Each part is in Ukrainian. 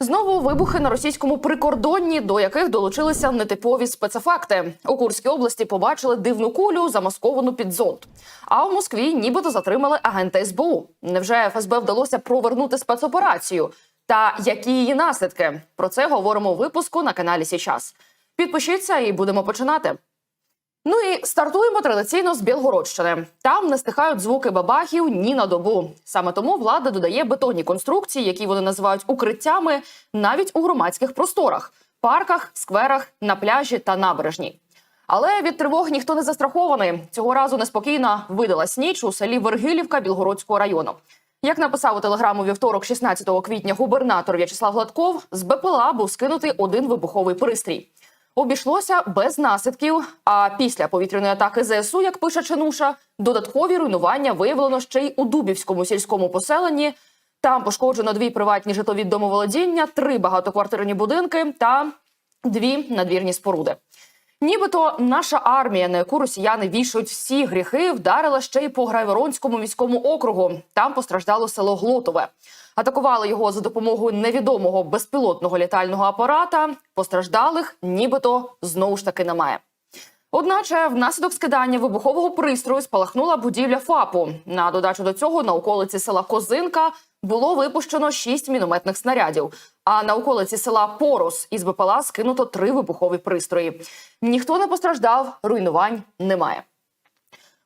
Знову вибухи на російському прикордонні, до яких долучилися нетипові спецефекти. У Курській області побачили дивну кулю, замасковану під зонт. А у Москві нібито затримали агента СБУ. Невже ФСБ вдалося провернути спецоперацію? Та які її наслідки? Про це говоримо у випуску на каналі Січас. Підпишіться і будемо починати. Ну і стартуємо традиційно з Білгородщини. Там не стихають звуки бабахів ні на добу. Саме тому влада додає бетонні конструкції, які вони називають укриттями, навіть у громадських просторах, парках, скверах, на пляжі та набережній. Але від тривог ніхто не застрахований. Цього разу неспокійна видалась ніч у селі Вергилівка Білгородського району. Як написав у телеграму вівторок, 16 квітня, губернатор В'ячеслав Гладков, з БПЛА був скинутий один вибуховий пристрій. Обійшлося без наслідків. А після повітряної атаки ЗСУ, як пише Ченуша, додаткові руйнування виявлено ще й у Дубівському сільському поселенні. Там пошкоджено дві приватні житлові домоволодіння, три багатоквартирні будинки та дві надвірні споруди. Нібито наша армія, на яку росіяни вішають всі гріхи, вдарила ще й по Грайворонському міському округу. Там постраждало село Глотове. Атакували його за допомогою невідомого безпілотного літального апарата. Постраждалих, нібито знову ж таки немає. Одначе, внаслідок скидання вибухового пристрою спалахнула будівля ФАПу. На додачу до цього на околиці села Козинка було випущено шість мінометних снарядів. А на околиці села Порос із БПЛА скинуто три вибухові пристрої. Ніхто не постраждав, руйнувань немає.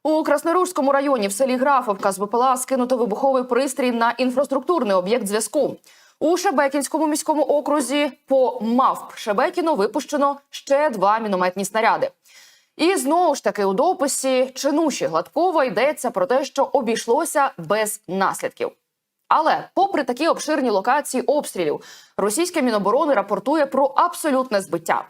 У Красноружському районі в селі Графовка з БПЛА скинуто вибуховий пристрій на інфраструктурний об'єкт зв'язку. У Шебекінському міському окрузі по МАВП Шебекіно випущено ще два мінометні снаряди. І знову ж таки у дописі чинуші Гладкова йдеться про те, що обійшлося без наслідків. Але, попри такі обширні локації обстрілів, російське міноборони рапортує про абсолютне збиття.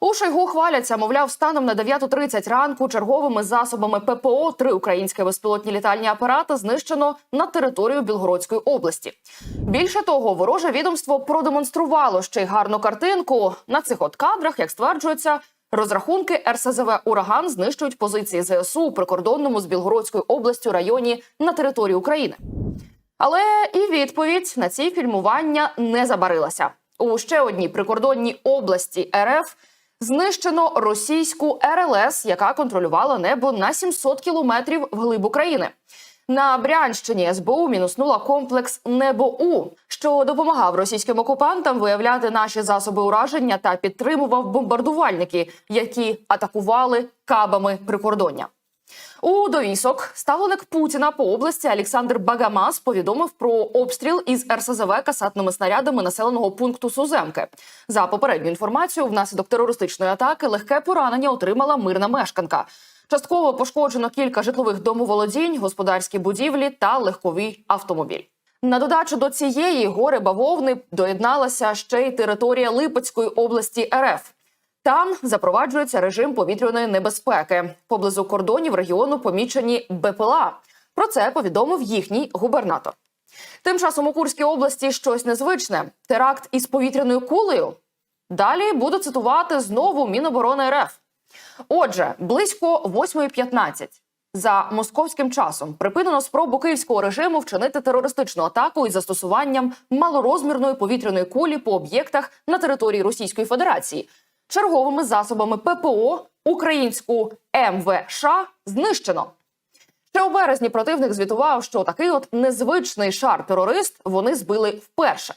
У Шойгу хваляться, мовляв, станом на 9.30 ранку черговими засобами ППО три українські безпілотні літальні апарати знищено на територію Білгородської області. Більше того, вороже відомство продемонструвало ще й гарну картинку на цих от кадрах, як стверджується. Розрахунки РСЗВ Ураган знищують позиції ЗСУ у прикордонному з Білгородською областю районі на території України. Але і відповідь на ці фільмування не забарилася. У ще одній прикордонній області РФ знищено російську РЛС, яка контролювала небо на 700 кілометрів вглиб України. На Брянщині СБУ мінуснула комплекс Небо-У, що допомагав російським окупантам виявляти наші засоби ураження та підтримував бомбардувальники, які атакували кабами прикордоння. У довісок ставленик Путіна по області Олександр Багамас повідомив про обстріл із РСЗВ касатними снарядами населеного пункту Суземки. За попередню інформацію, внаслідок терористичної атаки легке поранення отримала мирна мешканка. Частково пошкоджено кілька житлових домоволодінь, господарські будівлі та легковий автомобіль. На додачу до цієї гори бавовни доєдналася ще й територія Липецької області РФ. Там запроваджується режим повітряної небезпеки. Поблизу кордонів регіону помічені БПЛА. Про це повідомив їхній губернатор. Тим часом у Курській області щось незвичне: теракт із повітряною кулею. Далі буду цитувати знову Міноборони РФ. Отже, близько 8.15 за московським часом припинено спробу київського режиму вчинити терористичну атаку із застосуванням малорозмірної повітряної кулі по об'єктах на території Російської Федерації. Черговими засобами ППО українську МВШ знищено. Ще у березні противник звітував, що такий от незвичний шар-терорист вони збили вперше.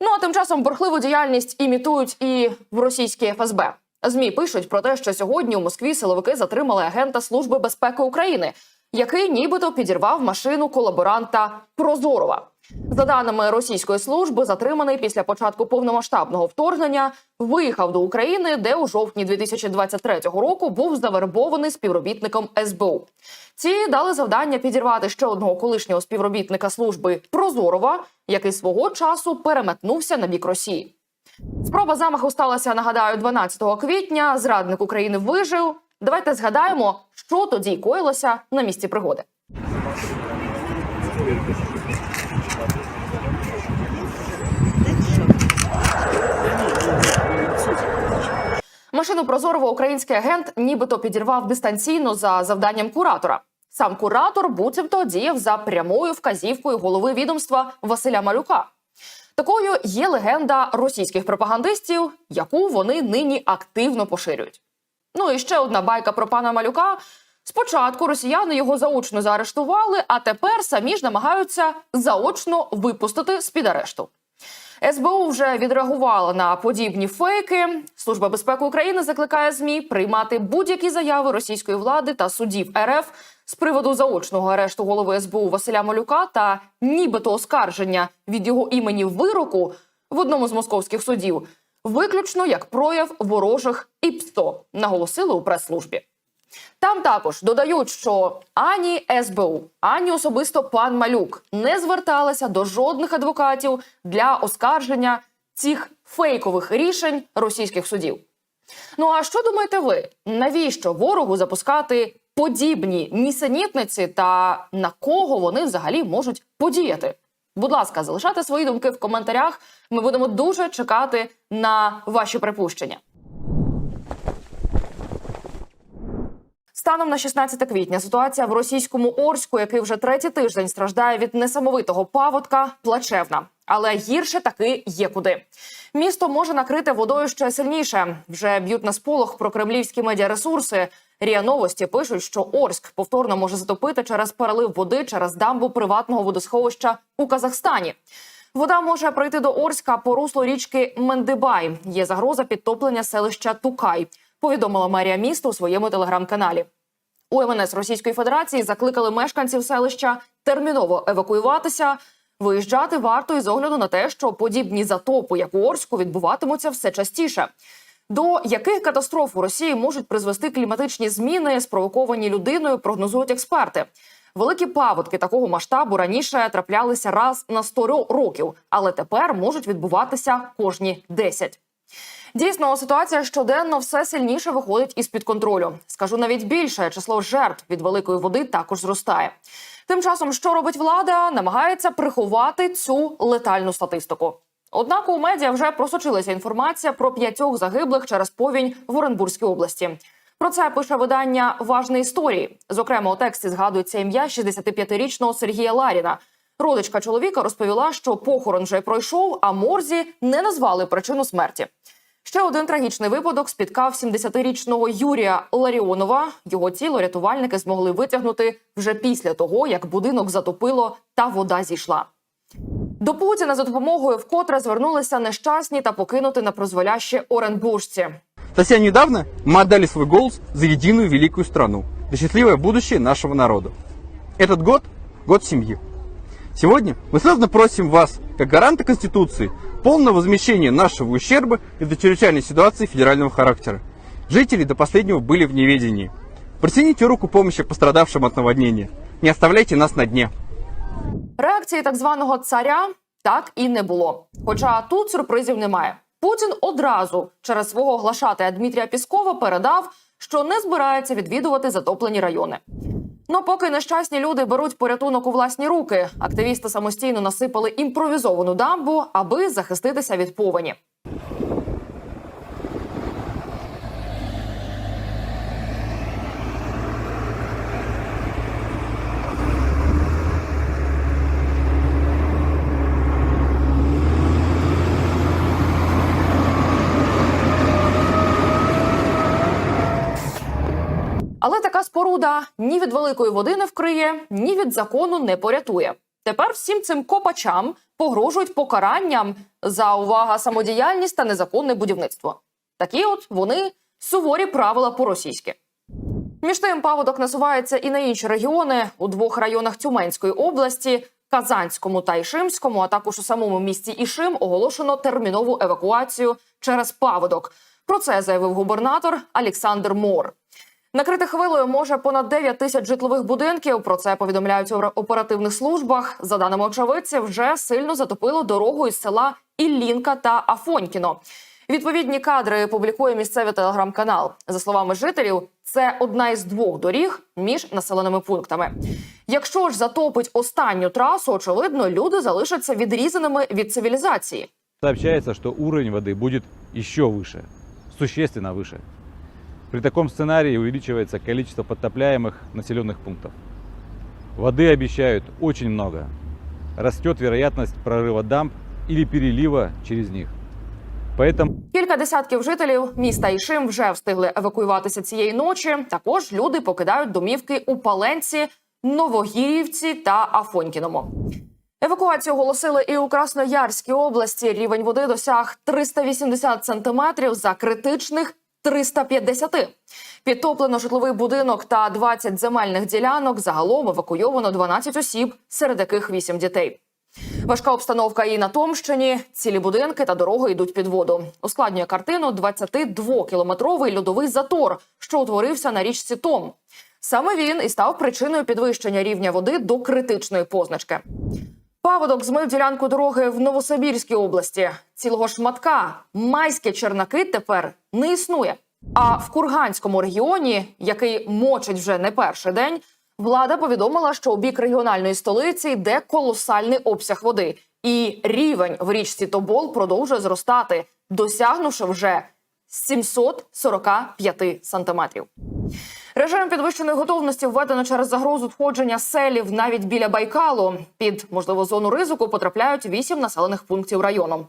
Ну а тим часом бурхливу діяльність імітують і в російській ФСБ. ЗМІ пишуть про те, що сьогодні у Москві силовики затримали агента Служби безпеки України, який нібито підірвав машину колаборанта Прозорова. За даними російської служби, затриманий після початку повномасштабного вторгнення виїхав до України, де у жовтні 2023 року був завербований співробітником СБУ. Ці дали завдання підірвати ще одного колишнього співробітника служби Прозорова, який свого часу переметнувся на бік Росії. Спроба замаху сталася, нагадаю, 12 квітня. Зрадник України вижив. Давайте згадаємо, що тоді коїлося на місці пригоди. Машину Прозорова український агент нібито підірвав дистанційно за завданням куратора. Сам куратор буцімто діяв за прямою вказівкою голови відомства Василя Малюка. Такою є легенда російських пропагандистів, яку вони нині активно поширюють. Ну і ще одна байка про пана Малюка. Спочатку росіяни його заочно заарештували, а тепер самі ж намагаються заочно випустити з під арешту. СБУ вже відреагувала на подібні фейки. Служба безпеки України закликає змі приймати будь-які заяви російської влади та судів РФ з приводу заочного арешту голови СБУ Василя Малюка та нібито оскарження від його імені вироку в одному з московських судів, виключно як прояв ворожих ІПСТО, наголосили у прес-службі. Там також додають, що ані СБУ, ані особисто пан Малюк не зверталися до жодних адвокатів для оскарження цих фейкових рішень російських судів. Ну а що думаєте ви? Навіщо ворогу запускати подібні нісенітниці та на кого вони взагалі можуть подіяти? Будь ласка, залишайте свої думки в коментарях. Ми будемо дуже чекати на ваші припущення. Станом на 16 квітня ситуація в російському Орську, який вже третій тиждень страждає від несамовитого паводка, плачевна. Але гірше таки є куди. Місто може накрити водою ще сильніше. Вже б'ють на сполох про кремлівські медіаресурси. Ріа новості пишуть, що Орськ повторно може затопити через перелив води через дамбу приватного водосховища у Казахстані. Вода може прийти до Орська по руслу річки Мендибай. Є загроза підтоплення селища Тукай. Повідомила мерія міста у своєму телеграм-каналі. У МНС Російської Федерації закликали мешканців селища терміново евакуюватися. Виїжджати варто із огляду на те, що подібні затопи, як у Орську, відбуватимуться все частіше. До яких катастроф у Росії можуть призвести кліматичні зміни, спровоковані людиною, прогнозують експерти. Великі паводки такого масштабу раніше траплялися раз на 100 років, але тепер можуть відбуватися кожні 10. Дійсно, ситуація щоденно все сильніше виходить із під контролю. Скажу навіть більше, число жертв від великої води також зростає. Тим часом, що робить влада, намагається приховати цю летальну статистику. Однак у медіа вже просочилася інформація про п'ятьох загиблих через повінь в Оренбурзькій області. Про це пише видання Важні історії. Зокрема, у тексті згадується ім'я 65-річного Сергія Ларіна. Родичка чоловіка розповіла, що похорон вже пройшов, а морзі не назвали причину смерті. Ще один трагічний випадок спіткав 70-річного Юрія Ларіонова. Його тіло рятувальники змогли витягнути вже після того, як будинок затопило та вода зійшла. До Путіна за допомогою вкотре звернулися нещасні та покинути на прозволяще оренбуржці. Совсем недавно мы отдали свой голос за единую великую страну, за счастливое будущее нашего народа. Этот год – год семьи. Сегодня мы слезно просим вас, как гаранта Конституции, полного возмещения нашего ущерба из-за чрезвычайной ситуации федерального характера. Жители до последнего были в неведении. Протяните руку помощи пострадавшим от наводнения. Не оставляйте нас на дне. Реакції так званого царя так і не було. Хоча тут сюрпризів немає. Путін одразу через свого глашатая Дмитрія Піскова передав, що не збирається відвідувати затоплені райони. Ну, поки нещасні люди беруть порятунок у власні руки, активісти самостійно насипали імпровізовану дамбу, аби захиститися від повені. Але така споруда ні від великої води не вкриє, ні від закону не порятує. Тепер всім цим копачам погрожують покаранням за увага самодіяльність та незаконне будівництво. Такі от вони суворі правила по-російськи. Між тим паводок насувається і на інші регіони у двох районах Тюменської області. Казанському та Ішимському, а також у самому місті Ішим оголошено термінову евакуацію через паводок. Про це заявив губернатор Олександр Мор. Накрити хвилею може понад 9 тисяч житлових будинків. Про це повідомляють у оперативних службах. За даними очевидців, вже сильно затопило дорогу із села Іллінка та Афонькіно. Відповідні кадри публікує місцевий телеграм-канал. За словами жителів, це одна із двох доріг між населеними пунктами. Якщо ж затопить останню трасу, очевидно, люди залишаться відрізаними від цивілізації. Сообщается, что уровень воды будет еще выше, существенно выше. При таком сценарии увеличивается количество подтопляемых населенных пунктов. Воды обещают очень много. Растет вероятность прорыва дамб или перелива через них. Поэтому Кілька десятків жителів міста Ішим вже встигли евакуюватися цієї ночі. Також люди покидають домівки у Паленці, Новогірівці та Афонькіному. Евакуацію оголосили і у Красноярській області. Рівень води досяг 380 сантиметрів за критичних 350. Підтоплено житловий будинок та 20 земельних ділянок. Загалом евакуйовано 12 осіб, серед яких 8 дітей. Важка обстановка і на Томщині. Цілі будинки та дороги йдуть під воду. Ускладнює картину 22-кілометровий льодовий затор, що утворився на річці Том. Саме він і став причиною підвищення рівня води до критичної позначки. Паводок змив ділянку дороги в Новосибірській області. Цілого шматка майські чернаки тепер не існує. А в Курганському регіоні, який мочить вже не перший день, влада повідомила, що у бік регіональної столиці йде колосальний обсяг води, і рівень в річці Тобол продовжує зростати, досягнувши вже 745 сантиметрів. Режим підвищеної готовності введено через загрозу входження селів навіть біля Байкалу. Під можливу зону ризику потрапляють вісім населених пунктів району.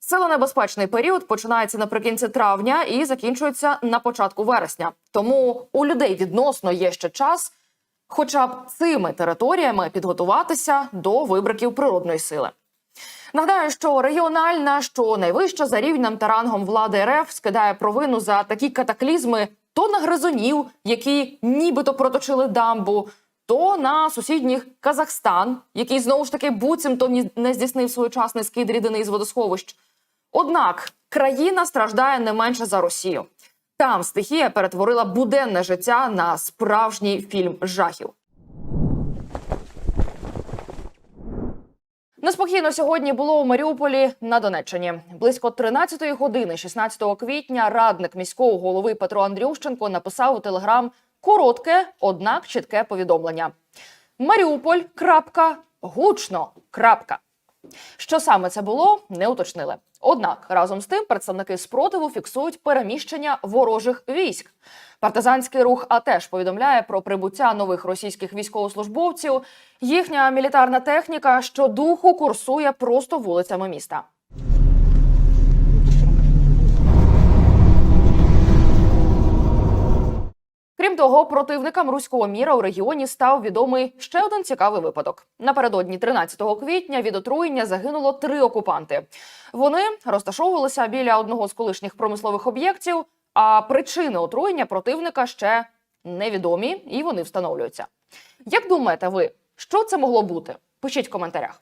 Селенебезпечний період починається наприкінці травня і закінчується на початку вересня. Тому у людей відносно є ще час, хоча б цими територіями підготуватися до вибриків природної сили. Нагадаю, що регіональна, що найвища за рівнем та рангом влади РФ скидає провину за такі катаклізми то на гризунів, які нібито проточили дамбу, то на сусідніх Казахстан, який знову ж таки буцімто не здійснив своєчасний скид рідини із водосховищ. Однак країна страждає не менше за Росію. Там стихія перетворила буденне життя на справжній фільм жахів. Неспокійно сьогодні було у Маріуполі на Донеччині. Близько 13-ї години, 16 квітня, радник міського голови Петро Андрющенко написав у телеграм коротке, однак чітке повідомлення: Маріуполь. Крапка, гучно. Крапка. Що саме це було, не уточнили. Однак разом з тим представники спротиву фіксують переміщення ворожих військ. Партизанський рух а теж повідомляє про прибуття нових російських військовослужбовців. Їхня мілітарна техніка щодуху курсує просто вулицями міста. Крім того, противникам руського міра у регіоні став відомий ще один цікавий випадок. Напередодні 13 квітня від отруєння загинуло три окупанти. Вони розташовувалися біля одного з колишніх промислових об'єктів. А причини отруєння противника ще невідомі і вони встановлюються. Як думаєте ви, що це могло бути? Пишіть в коментарях.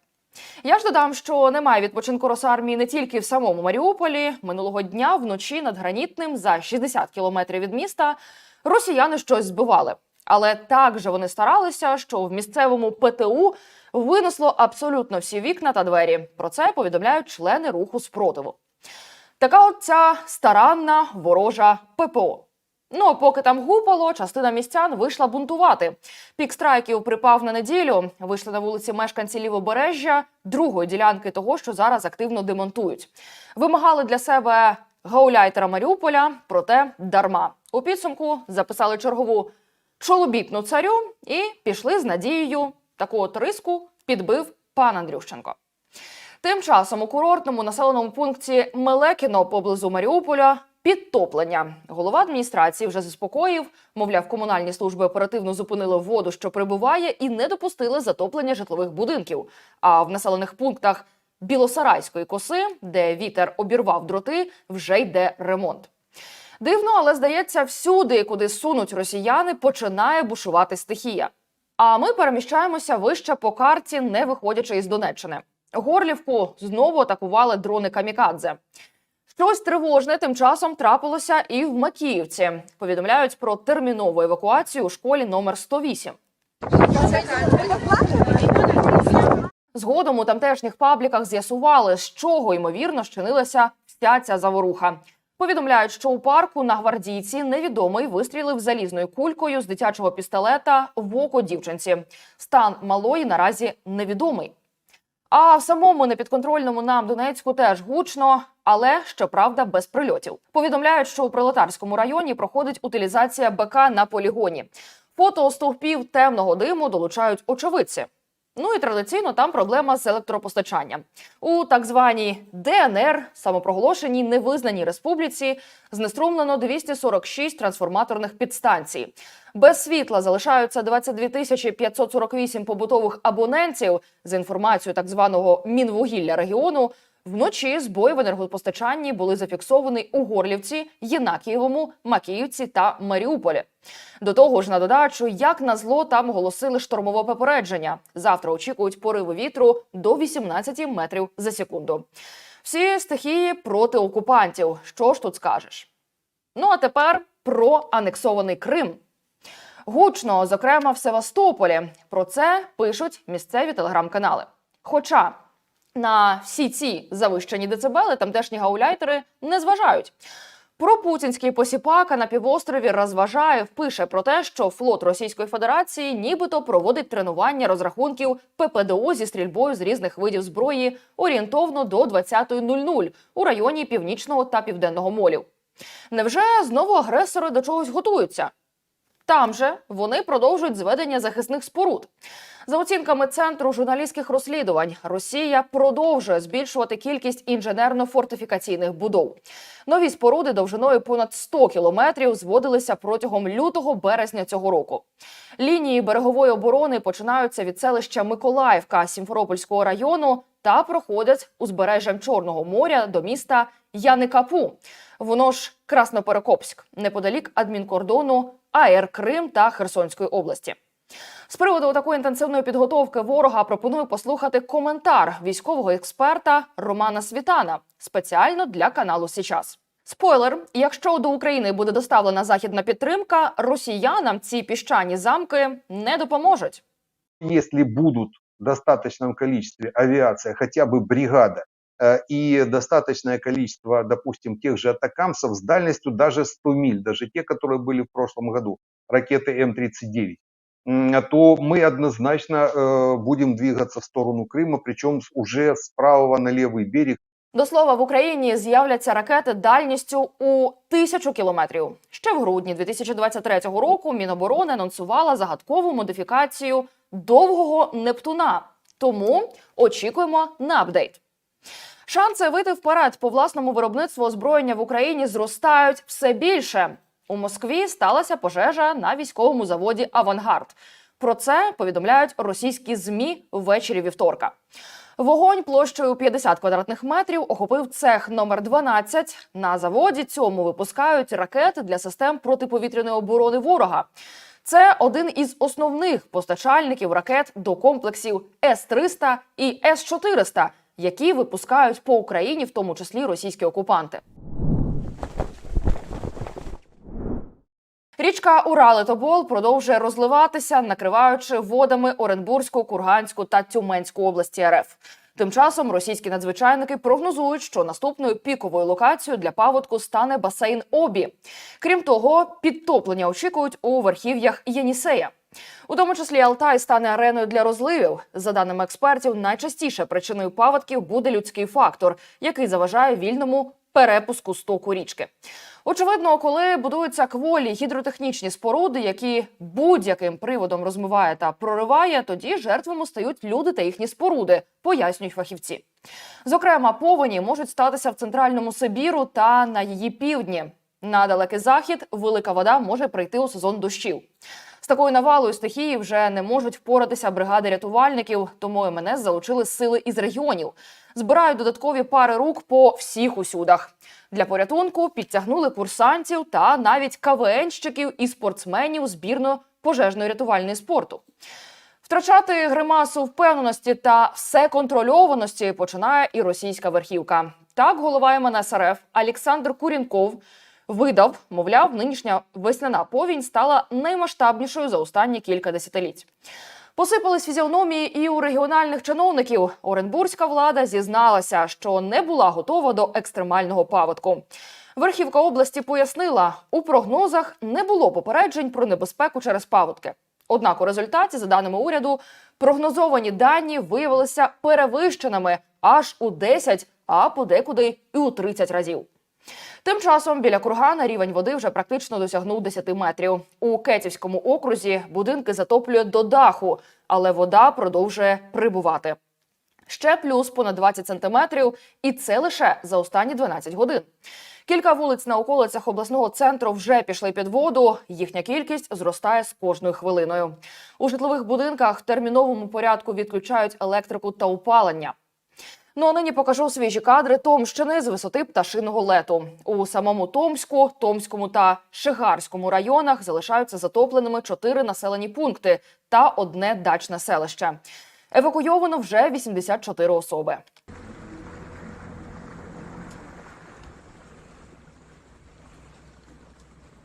Я ж додам, що немає відпочинку Росармії не тільки в самому Маріуполі. Минулого дня вночі над гранітним за 60 кілометрів від міста росіяни щось збивали. Але так же вони старалися, що в місцевому ПТУ винесло абсолютно всі вікна та двері. Про це повідомляють члени руху спротиву. Така от ця старанна ворожа ППО. Ну а поки там гупало, частина містян вийшла бунтувати. Пік страйків припав на неділю. Вийшли на вулиці мешканці лівобережжя другої ділянки того, що зараз активно демонтують. Вимагали для себе гауляйтера Маріуполя, проте дарма. У підсумку записали чергову чолобітну царю і пішли з надією. Таку от риску підбив пан Андрющенко. Тим часом у курортному населеному пункті Мелекіно поблизу Маріуполя підтоплення. Голова адміністрації вже заспокоїв, мовляв, комунальні служби оперативно зупинили воду, що прибуває, і не допустили затоплення житлових будинків. А в населених пунктах Білосарайської коси, де вітер обірвав дроти, вже йде ремонт. Дивно, але здається, всюди, куди сунуть росіяни, починає бушувати стихія. А ми переміщаємося вище по карті, не виходячи із Донеччини. Горлівку знову атакували дрони камікадзе. Щось тривожне тим часом трапилося і в Макіївці. Повідомляють про термінову евакуацію у школі номер 108. Згодом у тамтешніх пабліках з'ясували, з чого ймовірно щинилася вся ця заворуха. Повідомляють, що у парку на гвардійці невідомий вистрілив залізною кулькою з дитячого пістолета в око дівчинці. Стан малої наразі невідомий. А в самому непідконтрольному нам Донецьку теж гучно, але щоправда без прильотів. Повідомляють, що у пролетарському районі проходить утилізація БК на полігоні. Фото стовпів темного диму долучають очевидці. Ну і традиційно там проблема з електропостачанням. У так званій ДНР, самопроголошеній невизнаній республіці, знеструмлено 246 трансформаторних підстанцій. Без світла залишаються 22 тисячі 548 побутових абонентів. За інформацією так званого Мінвугілля регіону, вночі збої в енергопостачанні були зафіксовані у Горлівці, Єнакієвому, Макіївці та Маріуполі. До того ж, на додачу, як на зло, там оголосили штормове попередження. Завтра очікують пориви вітру до 18 метрів за секунду. Всі стихії проти окупантів. Що ж тут скажеш? Ну а тепер про анексований Крим. Гучно, зокрема в Севастополі. Про це пишуть місцеві телеграм-канали. Хоча на всі ці завищені децибели тамтешні гауляйтери не зважають. Пропутінський посіпака на півострові розважає, пише про те, що флот Російської Федерації нібито проводить тренування розрахунків ППДО зі стрільбою з різних видів зброї орієнтовно до 20.00 у районі північного та південного молів. Невже знову агресори до чогось готуються? Там же вони продовжують зведення захисних споруд. За оцінками центру журналістських розслідувань, Росія продовжує збільшувати кількість інженерно-фортифікаційних будов. Нові споруди довжиною понад 100 кілометрів зводилися протягом лютого-березня цього року. Лінії берегової оборони починаються від селища Миколаївка Сімферопольського району та проходять узбережжям Чорного моря до міста Яникапу. Воно ж Красноперекопськ, неподалік адмінкордону АР Крим та Херсонської області. З приводу такої інтенсивної підготовки ворога пропоную послухати коментар військового експерта Романа Світана спеціально для каналу Січас. Спойлер: якщо до України буде доставлена західна підтримка, росіянам ці піщані замки не допоможуть. если будут в достаточном количестве авиация, хотя бы бригада, и достаточное количество, допустим, тех же атакамсов с дальностью даже 100 миль, даже те, которые были в прошлом году, ракеты М-39, м, то мы однозначно э, будем двигаться в сторону Крыма, причем с- уже с правого на левый берег, До слова, в Україні з'являться ракети дальністю у тисячу кілометрів. Ще в грудні 2023 року Міноборони анонсувала загадкову модифікацію довгого Нептуна. Тому очікуємо на апдейт. Шанси вийти вперед по власному виробництву озброєння в Україні зростають все більше. У Москві сталася пожежа на військовому заводі Авангард. Про це повідомляють російські змі ввечері вівторка. Вогонь площею 50 квадратних метрів охопив цех номер 12. На заводі цьому випускають ракети для систем протиповітряної оборони ворога. Це один із основних постачальників ракет до комплексів С-300 і С-400, які випускають по Україні, в тому числі російські окупанти. Річка Урали-Тобол продовжує розливатися, накриваючи водами Оренбурзьку, Курганську та Тюменську області РФ. Тим часом російські надзвичайники прогнозують, що наступною піковою локацією для паводку стане басейн Обі. Крім того, підтоплення очікують у верхів'ях Єнісея. У тому числі Алтай стане ареною для розливів. За даними експертів, найчастіше причиною паводків буде людський фактор, який заважає вільному перепуску стоку річки. Очевидно, коли будуються кволі гідротехнічні споруди, які будь-яким приводом розмиває та прориває, тоді жертвами стають люди та їхні споруди, пояснюють фахівці. Зокрема, повені можуть статися в центральному Сибіру та на її півдні. На далекий захід велика вода може прийти у сезон дощів. З такою навалою стихії вже не можуть впоратися бригади рятувальників, тому МНС залучили сили із регіонів. Збирають додаткові пари рук по всіх усюдах. Для порятунку підтягнули курсантів та навіть КВНщиків і спортсменів збірно пожежної рятувальної спорту. Втрачати гримасу впевненості та всеконтрольованості починає і російська верхівка. Так, голова МНС РФ Олександр Курінков видав, мовляв, нинішня весняна повінь стала наймасштабнішою за останні кілька десятиліть. Посипались фізіономії і у регіональних чиновників. Оренбурзька влада зізналася, що не була готова до екстремального паводку. Верхівка області пояснила, у прогнозах не було попереджень про небезпеку через паводки. Однак у результаті, за даними уряду, прогнозовані дані виявилися перевищеними аж у 10, а подекуди і у 30 разів. Тим часом біля кургана рівень води вже практично досягнув 10 метрів. У Кетівському окрузі будинки затоплює до даху, але вода продовжує прибувати. Ще плюс понад 20 сантиметрів, і це лише за останні 12 годин. Кілька вулиць на околицях обласного центру вже пішли під воду. Їхня кількість зростає з кожною хвилиною. У житлових будинках в терміновому порядку відключають електрику та опалення. Ну а нині покажу свіжі кадри Томщини з висоти пташиного лету. У самому Томську, Томському та Шигарському районах залишаються затопленими чотири населені пункти та одне дачне селище. Евакуйовано вже 84 особи.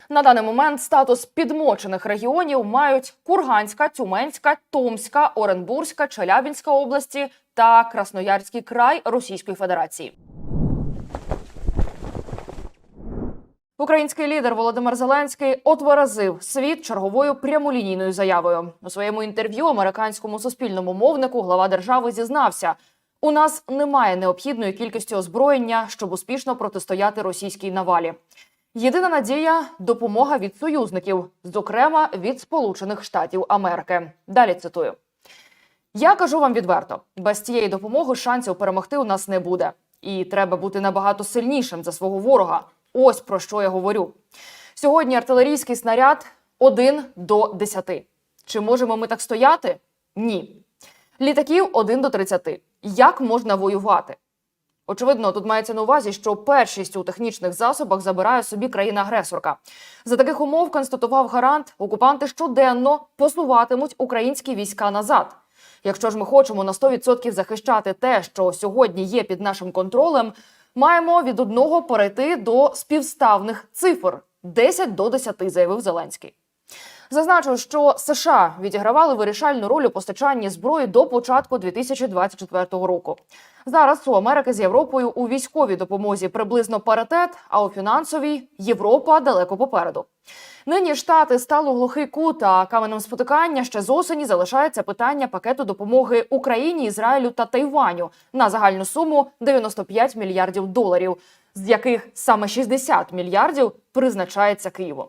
На даний момент статус підмочених регіонів мають Курганська, Тюменська, Томська, Оренбурзька, Челябінська області та Красноярський край Російської Федерації. Український лідер Володимир Зеленський отверезив світ черговою прямолінійною заявою. У своєму інтерв'ю американському суспільному мовнику глава держави зізнався: у нас немає необхідної кількості озброєння, щоб успішно протистояти російській навалі. Єдина надія допомога від союзників, зокрема від Сполучених Штатів Америки. Далі цитую. Я кажу вам відверто: без цієї допомоги шансів перемогти у нас не буде. І треба бути набагато сильнішим за свого ворога. Ось про що я говорю. Сьогодні артилерійський снаряд 1 до 10. Чи можемо ми так стояти? Ні. Літаків 1 до 30. Як можна воювати? Очевидно, тут мається на увазі, що першість у технічних засобах забирає собі країна-агресорка. За таких умов констатував гарант, окупанти щоденно посуватимуть українські війська назад. Якщо ж ми хочемо на 100% захищати те, що сьогодні є під нашим контролем, маємо від одного перейти до співставних цифр 10 до 10, заявив Зеленський. Зазначу, що США відігравали вирішальну роль у постачанні зброї до початку 2024 року. Зараз у Америки з Європою у військовій допомозі приблизно паритет, а у фінансовій Європа далеко попереду. Нині штати стали глухий кут, а каменем спотикання ще з осені залишається питання пакету допомоги Україні, Ізраїлю та Тайваню на загальну суму 95 мільярдів доларів, з яких саме 60 мільярдів призначається Києву.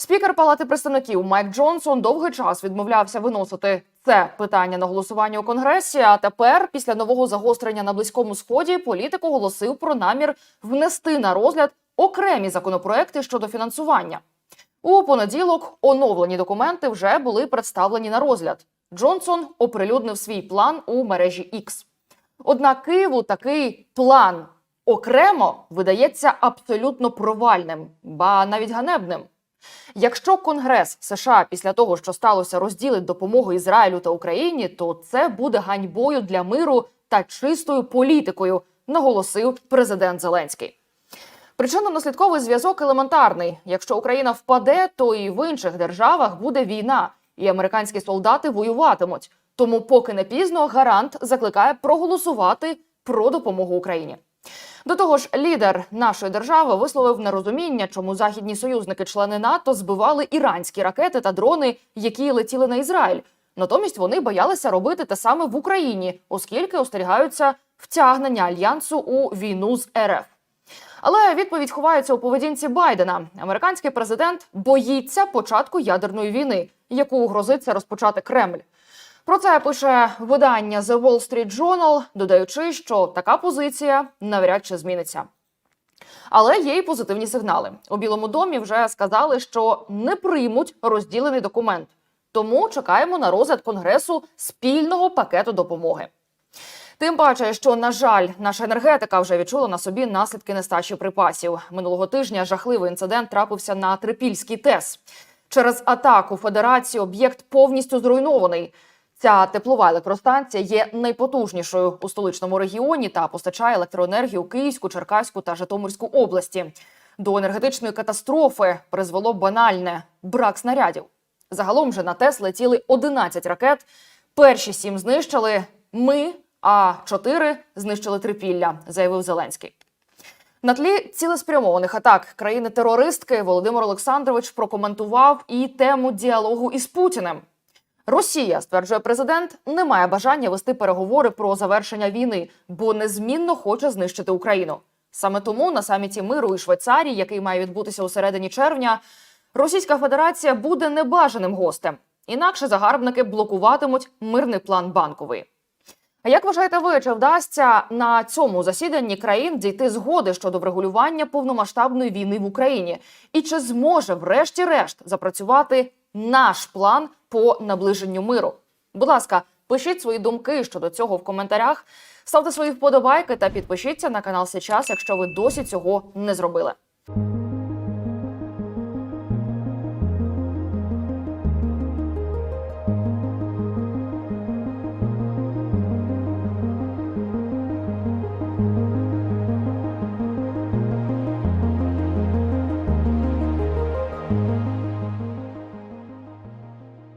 Спікер Палати представників Майк Джонсон довгий час відмовлявся виносити це питання на голосування у конгресі. А тепер, після нового загострення на близькому сході, політик оголосив про намір внести на розгляд окремі законопроекти щодо фінансування. У понеділок оновлені документи вже були представлені на розгляд. Джонсон оприлюднив свій план у мережі X. Однак Києву такий план окремо видається абсолютно провальним, ба навіть ганебним. Якщо Конгрес США після того, що сталося, розділить допомогу Ізраїлю та Україні, то це буде ганьбою для миру та чистою політикою, наголосив президент Зеленський. Причинно-наслідковий зв'язок елементарний. Якщо Україна впаде, то і в інших державах буде війна, і американські солдати воюватимуть. Тому, поки не пізно, гарант закликає проголосувати про допомогу Україні. До того ж, лідер нашої держави висловив нерозуміння, чому західні союзники-члени НАТО збивали іранські ракети та дрони, які летіли на Ізраїль. Натомість вони боялися робити те саме в Україні, оскільки остерігаються втягнення альянсу у війну з РФ. Але відповідь ховається у поведінці Байдена. Американський президент боїться початку ядерної війни, яку грозиться розпочати Кремль. Про це пише видання The Wall Street Journal, додаючи, що така позиція навряд чи зміниться. Але є й позитивні сигнали. У Білому домі вже сказали, що не приймуть розділений документ. Тому чекаємо на розгляд конгресу спільного пакету допомоги. Тим паче, що на жаль, наша енергетика вже відчула на собі наслідки нестачі припасів. Минулого тижня жахливий інцидент трапився на Трипільській ТЕС. Через атаку Федерації об'єкт повністю зруйнований. Ця теплова електростанція є найпотужнішою у столичному регіоні та постачає електроенергію Київську, Черкаську та Житомирську області. До енергетичної катастрофи призвело банальне брак снарядів. Загалом же на ТЕС летіли 11 ракет. Перші сім знищили ми, а чотири знищили трипілля, заявив Зеленський. На тлі цілеспрямованих атак країни-терористки Володимир Олександрович прокоментував і тему діалогу із Путіним. Росія, стверджує президент, не має бажання вести переговори про завершення війни, бо незмінно хоче знищити Україну. Саме тому на саміті миру і Швейцарії, який має відбутися у середині червня, Російська Федерація буде небажаним гостем. Інакше загарбники блокуватимуть мирний план банкової. А як вважаєте ви, чи вдасться на цьому засіданні країн дійти згоди щодо врегулювання повномасштабної війни в Україні? І чи зможе, врешті-решт, запрацювати наш план по наближенню миру? Будь ласка, пишіть свої думки щодо цього в коментарях, ставте свої вподобайки та підпишіться на канал Сейчас, якщо ви досі цього не зробили.